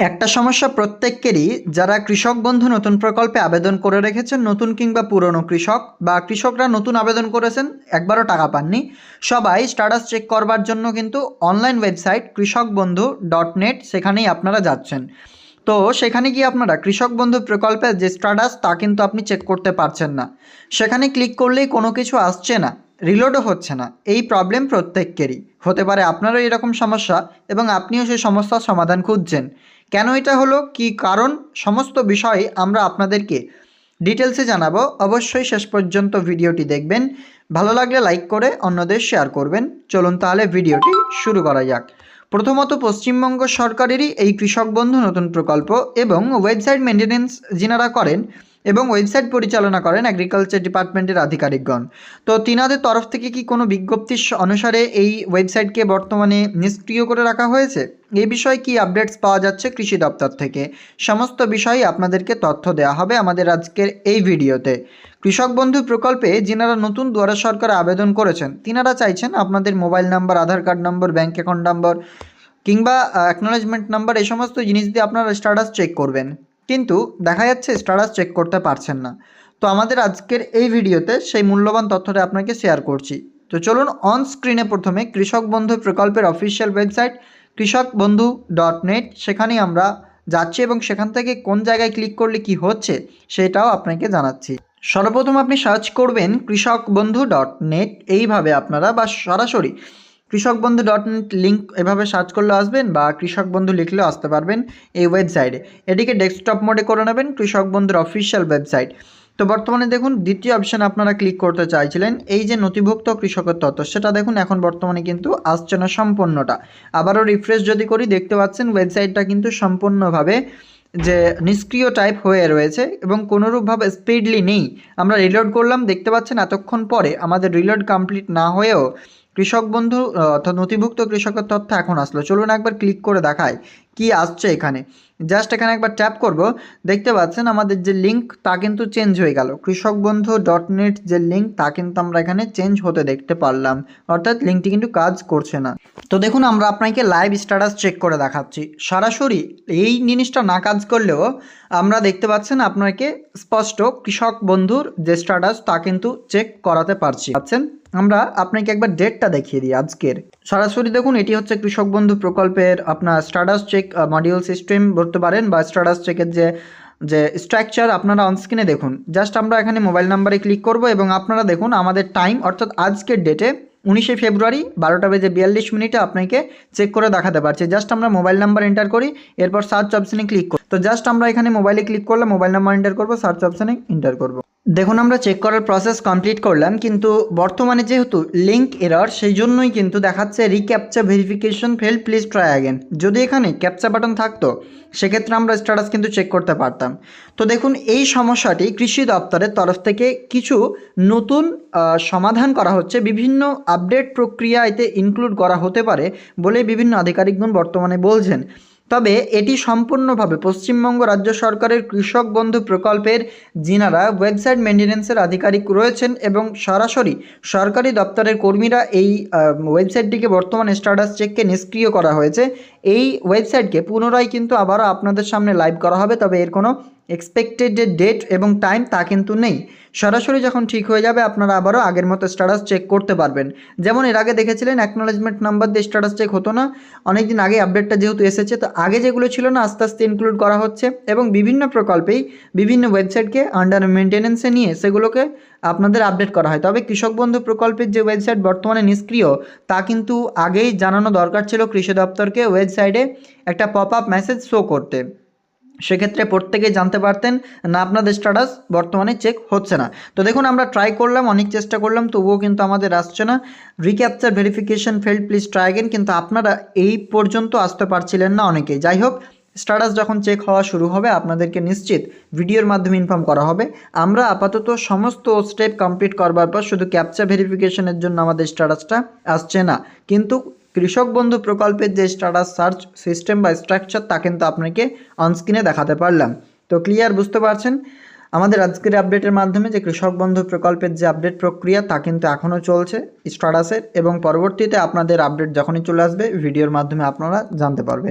একটা সমস্যা প্রত্যেকেরই, যারা কৃষক বন্ধু নতুন প্রকল্পে আবেদন করে রেখেছেন, নতুন কিংবা পুরনো কৃষক, বা কৃষকরা নতুন আবেদন করেছেন, একবারও টাকা পাননি, সবাই স্ট্যাটাস চেক করবার জন্য কিন্তু অনলাইন ওয়েবসাইট কৃষক বন্ধু ডট নেট সেখানেই আপনারা যাচ্ছেন। তো সেখানে গিয়ে আপনারা কৃষক বন্ধু প্রকল্পের যে স্ট্যাটাস তা কিন্তু আপনি চেক করতে পারছেন না। সেখানে ক্লিক করলেই কোনো কিছু আসছে না। রিলোডও হচ্ছে না। এই প্রবলেম প্রত্যেকেরই হতে পারে আপনারও এরকম সমস্যা এবং আপনিও সেই সমস্যার সমাধান খুঁজছেন। কেন এটা হলো? কি কারণ? সমস্ত বিষয় আমরা আপনাদেরকে ডিটেলসে জানাব। অবশ্যই শেষ পর্যন্ত ভিডিওটি দেখবেন। ভালো লাগলে লাইক করে অন্যদের শেয়ার করবেন। চলুন তাহলে ভিডিওটি শুরু করা যাক। প্রথমত পশ্চিমবঙ্গ সরকারেরই এই কৃষক বন্ধু নতুন প্রকল্প এবং ওয়েবসাইট মেনটেনেন্স যিনারা করেন এবং ওয়েবসাইট পরিচালনা করেন অ্যাগ্রিকালচার ডিপার্টমেন্টের আধিকারিকগণ। তো তিনাদের তরফ থেকে কি কোনো বিজ্ঞপ্তি অনুসারে এই ওয়েবসাইটকে বর্তমানে নিষ্ক্রিয় করে রাখা হয়েছে? এই বিষয়ে কি আপডেটস পাওয়া যাচ্ছে কৃষি দপ্তর থেকে? সমস্ত বিষয়ে আপনাদেরকে তথ্য দেওয়া হবে আমাদের আজকের এই ভিডিওতে। কৃষক বন্ধু প্রকল্পে যিনারা নতুন দুয়ারা সরকার আবেদন করেছেন, তিনারা চাইছেন আপনাদের mobile number, Aadhaar card number bank account number কিংবা অ্যাকনোলেজমেন্ট নাম্বার এই সমস্ত জিনিস দিয়ে আপনারা স্ট্যাটাস চেক করবেন। কিন্তু দেখা যাচ্ছে স্ট্যাটাস চেক করতে পারছেন না। তো আমাদের আজকের এই ভিডিওতে সেই মূল্যবান তথ্যটা আপনাকে শেয়ার করছি। তো চলুন অন স্ক্রিনে প্রথমে কৃষক বন্ধু প্রকল্পের অফিসিয়াল ওয়েবসাইট কৃষক বন্ধু ডট নেট সেখানেই আমরা যাচ্ছি এবং সেখান থেকে কোন জায়গায় ক্লিক করলে কি হচ্ছে সেটাও আপনাকে জানাচ্ছি। সর্বপ্রথম আপনি সার্চ করবেন কৃষক বন্ধু ডট নেট এইভাবে আপনারা বা সরাসরি Krishak Bandhu dot net link এভাবে সার্চ করলে আসবেন বা কৃষক বন্ধু লিখলেও আসতে পারবেন এই ওয়েবসাইটে এটিকে ডেস্কটপ মোডে করে নেবেন কৃষক বন্ধুর অফিসিয়াল ওয়েবসাইট তো বর্তমানে দেখুন, দ্বিতীয় অপশান আপনারা ক্লিক করতে চাইছিলেন, এই যে নথিভুক্ত কৃষকের তথ্য, সেটা দেখুন এখন বর্তমানে কিন্তু আসছে না সম্পূর্ণটা। আবারও রিফ্রেশ যদি করি, দেখতে পাচ্ছেন ওয়েবসাইটটা কিন্তু সম্পূর্ণভাবে যে নিষ্ক্রিয় টাইপ হয়ে রয়েছে এবং কোনোরূপভাবে স্পিডলি নেই। আমরা রিলোড করলাম, দেখতে পাচ্ছেন এতক্ষণ পরে আমাদের রিলোড কমপ্লিট না হয়েও কৃষক বন্ধু অর্থাৎ নথিভুক্ত কৃষকের তথ্য এখন আসলো। চলুন একবার ক্লিক করে দেখায় কি আসছে এখানে? জাস্ট এখানে একবার ট্যাপ করব। দেখতে পাচ্ছেন আমাদের যে লিঙ্ক তা কিন্তু চেঞ্জ হয়ে গেল। কৃষক বন্ধু ডট নেট যে লিঙ্ক তা কিন্তু আমরা এখানে চেঞ্জ হতে দেখতে পারলাম। অর্থাৎ লিঙ্কটি কিন্তু কাজ করছে না। তো দেখুন, আমরা আপনাকে লাইভ স্ট্যাটাস চেক করে দেখাচ্ছি। সরাসরি এই জিনিসটা না কাজ করলেও আমরা দেখতে পাচ্ছেন আপনাকে স্পষ্ট কৃষক বন্ধুর যে স্ট্যাটাস তা কিন্তু চেক করাতে পারছি। পাচ্ছেন? আমরা আপনাকে একবার ডেটটা দেখিয়ে দিই আজকের। সরাসরি দেখুন, এটি হচ্ছে কৃষক বন্ধু প্রকল্পের আপনার স্ট্যাটাস চেক মডিউল সিস্টেম বলতে পারেন বা স্ট্যাটাস চেকের যে যে স্ট্রাকচার আপনারা অনস্ক্রিনে দেখুন। জাস্ট আমরা এখানে মোবাইল নাম্বারে ক্লিক করব এবং আপনারা দেখুন আমাদের টাইম অর্থাৎ আজকের ডেটে উনিশে ফেব্রুয়ারি বারোটা বেজে বিয়াল্লিশ মিনিটে আপনাকে চেক করে দেখাতে পারছে। জাস্ট আমরা মোবাইল নাম্বার এন্টার করি, এরপর সার্চ অপশানে ক্লিক করি তো জাস্ট আমরা এখানে মোবাইলে ক্লিক করলে মোবাইল নাম্বার এন্টার করব সার্চ অপশানে এন্টার করব। দেখুন, আমরা চেক করার প্রসেস কমপ্লিট করলাম, কিন্তু বর্তমানে যেহেতু লিঙ্ক এরর সেই জন্যই কিন্তু দেখাচ্ছে recaptcha verification fail please try again যদি এখানে ক্যাপচা বাটন থাকতো, সেক্ষেত্রে আমরা স্ট্যাটাস কিন্তু চেক করতে পারতাম। তো দেখুন, এই সমস্যাটি কৃষি দপ্তরের তরফ থেকে কিছু নতুন সমাধান করা হচ্ছে। বিভিন্ন আপডেট প্রক্রিয়া এতে ইনক্লুড করা হতে পারে বলে বিভিন্ন আধিকারিকগণ বর্তমানে বলছেন। তবে এটি সম্পূর্ণভাবে পশ্চিমবঙ্গ রাজ্য সরকারের কৃষক বন্ধু প্রকল্পের যিনারা ওয়েবসাইট মেনটেন্যান্সের আধিকারিক রয়েছেন এবং সরাসরি সরকারি দপ্তরের কর্মীরা এই ওয়েবসাইটটিকে বর্তমানে স্ট্যাটাস চেককে নিষ্ক্রিয় করা হয়েছে। এই ওয়েবসাইটকে পুনরায় কিন্তু আবারও আপনাদের সামনে লাইভ করা হবে, তবে এর কোনো এক্সপেক্টেড যে ডেট এবং টাইম তা কিন্তু নেই। সরাসরি যখন ঠিক হয়ে যাবে, আপনারা আবারও আগের মতো স্ট্যাটাস চেক করতে পারবেন। যেমন এর আগে দেখেছিলেন অ্যাকনোলেজমেন্ট নাম্বার দিয়ে স্ট্যাটাস চেক হতো না। অনেকদিন আগে আপডেটটা যেহেতু এসেছে, তো আগে যেগুলো ছিল না, আস্তে আস্তে ইনক্লুড করা হচ্ছে এবং বিভিন্ন প্রকল্পেই বিভিন্ন ওয়েবসাইটকে আন্ডার মেনটেনেন্সে নিয়ে সেগুলোকে আপনাদের আপডেট করা হয়। তবে কৃষক বন্ধু প্রকল্পের যে ওয়েবসাইট বর্তমানে নিষ্ক্রিয়, তা কিন্তু আগেই জানানো দরকার ছিল কৃষি দপ্তরকে। ওয়েবসাইটে একটা পপ আপ মেসেজ শো করতে। সেক্ষেত্রে প্রত্যেকেই জানতে পারতেন, না, আপনাদের স্ট্যাটাস বর্তমানে চেক হচ্ছে না। তো দেখুন, আমরা ট্রাই করলাম, অনেক চেষ্টা করলাম, তবুও কিন্তু আমাদের আসছে না। Recapture verification failed please try again কিন্তু আপনারা এই পর্যন্ত আসতে পারছিলেন না অনেকেই যাই হোক স্ট্যাটাস যখন চেক হওয়া শুরু হবে, আপনাদেরকে নিশ্চিত ভিডিওর মাধ্যমে ইনফর্ম করা হবে। আমরা আপাতত সমস্ত স্টেপ কমপ্লিট করবার পর শুধু ক্যাপচা ভেরিফিকেশনের জন্য আমাদের স্ট্যাটাসটা আসছে না। কিন্তু কৃষক বন্ধু প্রকল্পের যে স্ট্যাটাস, সার্চ সিস্টেম বা স্ট্রাকচার, তা কিন্তু আপনাকে অনস্ক্রিনে দেখাতে পারলাম। তো ক্লিয়ার বুঝতে পারছেন? আমাদের আজকের আপডেটের মাধ্যমে যে কৃষক বন্ধু প্রকল্পের যে আপডেট প্রক্রিয়া, তা কিন্তু এখনও চলছে স্ট্যাটাসের এবং পরবর্তীতে আপনাদের আপডেট যখনই চলে আসবে, ভিডিওর মাধ্যমে আপনারা জানতে পারবেন।